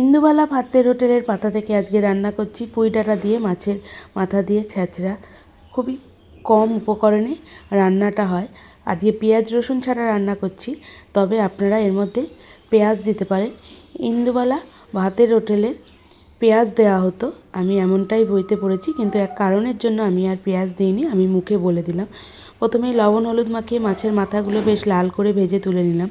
ইন্দুবালা ভাতের হোটেলের পাতা থেকে আজকে রান্না করছি পুঁই ডাঁটা দিয়ে, মাছের মাথা দিয়ে ছ্যাঁচড়া। খুবই কম উপকরণে রান্নাটা হয়। আজকে পেঁয়াজ, রসুন ছাড়া রান্না করছি। তবে আপনারা এর মধ্যে পেঁয়াজ দিতে পারেন। ইন্দুবালা ভাতের হোটেলের পেঁয়াজ দেওয়া হতো। আমি এমনটাই বইতে পড়েছি, কিন্তু এক কারণের জন্য আমি আর পেঁয়াজ দিইনি, আমি মুখে বলে দিলাম। প্রথমেই লবণ, হলুদ মাখিয়ে মাছের মাথাগুলো বেশ লাল করে ভেজে তুলে নিলাম।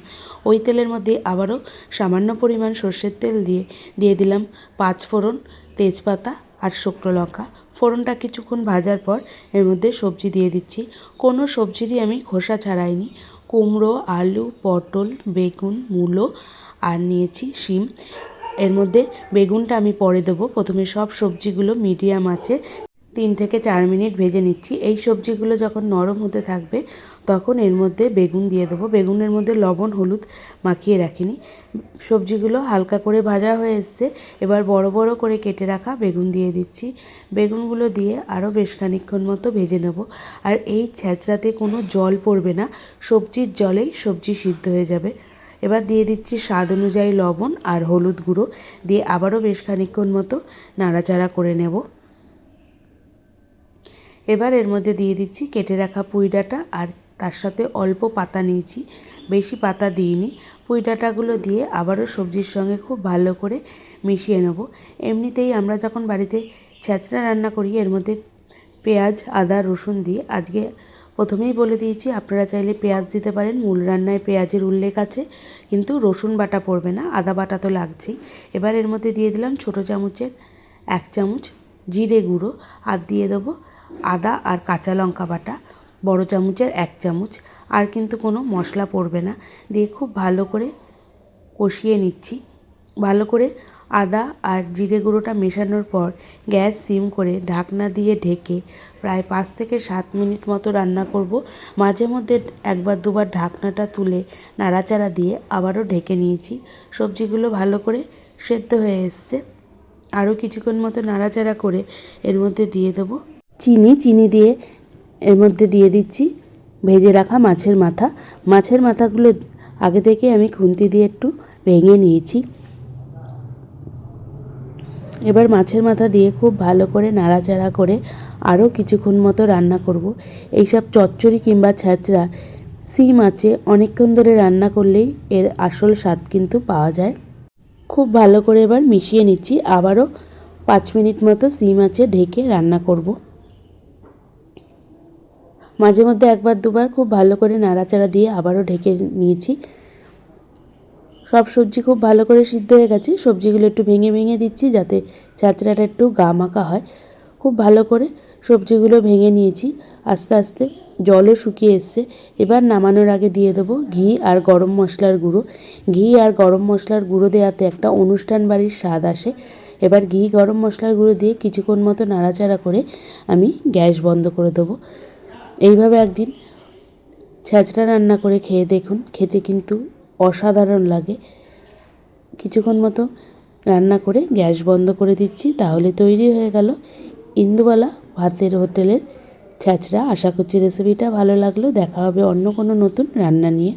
ওই তেলের মধ্যে আবারও সামান্য পরিমাণ সর্ষের তেল দিয়ে দিয়ে দিলাম পাঁচ ফোড়ন তেজপাতা আর শুকনো লঙ্কা। ফোড়নটা কিছুক্ষণ ভাজার পর এর মধ্যে সবজি দিয়ে দিচ্ছি। কোনো সবজিরই আমি খোসা ছাড়াইনি। কুমড়ো, আলু, পটল, বেগুন, মূলো আর নিয়েছি শিম। এর মধ্যে বেগুনটা আমি পরে দেবো। প্রথমে সব সবজিগুলো মিডিয়াম আছে তিন থেকে চার মিনিট ভেজে নিচ্ছি। এই সবজিগুলো যখন নরম হতে থাকবে, তখন এর মধ্যে বেগুন দিয়ে দেবো। বেগুনের মধ্যে লবণ, হলুদ মাখিয়ে রাখিনি। সবজিগুলো হালকা করে ভাজা হয়ে এসছে। এবার বড় বড় করে কেটে রাখা বেগুন দিয়ে দিচ্ছি। বেগুনগুলো দিয়ে আরও বেশ খানিক্ষণ মতো ভেজে নেব। আর এই ছ্যাঁচড়াতে কোনো জল পড়বে না। সবজির জলেই সবজি সিদ্ধ হয়ে যাবে। এবার দিয়ে দিচ্ছি স্বাদ অনুযায়ী লবণ আর হলুদ গুঁড়ো। দিয়ে আবারও বেশ খানিক্ষণ মতো নাড়াচাড়া করে নেব। এবার এর মধ্যে দিয়ে দিচ্ছি কেটে রাখা পুঁই ডাঁটা আর তার সাথে অল্প পাতা নিয়েছি। বেশি পাতা দিইনি। পুঁই ডাঁটাগুলো দিয়ে আবারও সবজির সঙ্গে খুব ভালো করে মিশিয়ে নেব। এমনিতেই আমরা যখন বাড়িতে ছ্যাঁচড়া রান্না করি, এর মধ্যে পেঁয়াজ, আদা, রসুন দিয়ে, আজকে প্রথমেই বলে দিয়েছি, আপনারা চাইলে পেঁয়াজ দিতে পারেন। মূল রান্নায় পেঁয়াজের উল্লেখ আছে, কিন্তু রসুন বাটা পড়বে না, আদা বাটা তো লাগছেই। এবার এর মধ্যে দিয়ে দিলাম ছোটো চামচের এক চামচ জিরে গুঁড়ো। আর দিয়ে দেবো। আদা আর কাঁচা লঙ্কা বাটা, বড় চামচের এক চামচ, আর কিন্তু কোনো মশলা পড়বে না। দিয়ে খুব ভালো করে কষিয়ে নিচ্ছি। ভালো করে আদা আর জিরে গুঁড়োটা মেশানোর পর গ্যাস সিম করে ঢাকনা দিয়ে ঢেকে প্রায় পাঁচ থেকে সাত মিনিট মতো রান্না করব। মাঝে মধ্যে একবার দুবার ঢাকনাটা তুলে নাড়াচাড়া দিয়ে আবারও ঢেকে নিয়েছি। সবজিগুলো ভালো করে সেদ্ধ হয়ে এসছে। আরও কিছুক্ষণ মতো নাড়াচাড়া করে এর মধ্যে দিয়ে দেবো। চিনি চিনি দিয়ে এর মধ্যে দিয়ে দিচ্ছি। ভেজে রাখা মাছের মাথা। মাছের মাথাগুলো আগে থেকে আমি খুন্তি দিয়ে একটু ভেঙে নিয়েছি। এবার মাছের মাথা দিয়ে খুব ভালো করে নাড়াচাড়া করে আরও কিছুক্ষণ মতো রান্না করব। এইসব চচ্চড়ি কিংবা ছ্যাঁচড়া সিম আছে, অনেকক্ষণ ধরে রান্না করলেই এর আসল স্বাদ কিন্তু পাওয়া যায়। খুব ভালো করে এবার মিশিয়ে নিচ্ছি। আবারও পাঁচ মিনিট মতো সিম আছে, ঢেকে রান্না করব। মাঝে মধ্যে একবার দুবার খুব ভালো করে নাড়াচাড়া দিয়ে আবারও ঢেকে নিয়েছি। সব সবজি খুব ভালো করে সিদ্ধ হয়ে গেছে। সবজিগুলো একটু ভেঙে ভেঙে দিচ্ছি যাতে চাচড়াটা একটু গা মাখা হয়। খুব ভালো করে সবজিগুলো ভেঙে নিয়েছি। আস্তে আস্তে জলও শুকিয়ে এসছে। এবার নামানোর আগে দিয়ে দেবো ঘি আর গরম মশলার গুঁড়ো। ঘি আর গরম মশলার গুঁড়ো দেওয়াতে একটা অনুষ্ঠান বাড়ির স্বাদ আসে। এবার ঘি গরম মশলার গুঁড়ো দিয়ে কিছুক্ষণ মতো নাড়াচাড়া করে আমি গ্যাস বন্ধ করে দেবো। এইভাবে একদিন ছ্যাঁচড়া রান্না করে খেয়ে দেখুন, খেতে কিন্তু অসাধারণ লাগে। কিছুক্ষণ মতো রান্না করে গ্যাস বন্ধ করে দিচ্ছি, তাহলে তৈরি হয়ে গেল ইন্দুবালা ভাতের হোটেলের ছ্যাঁচড়া আশা করছি রেসিপিটা ভালো লাগল। দেখা হবে অন্য কোনো নতুন রান্না নিয়ে।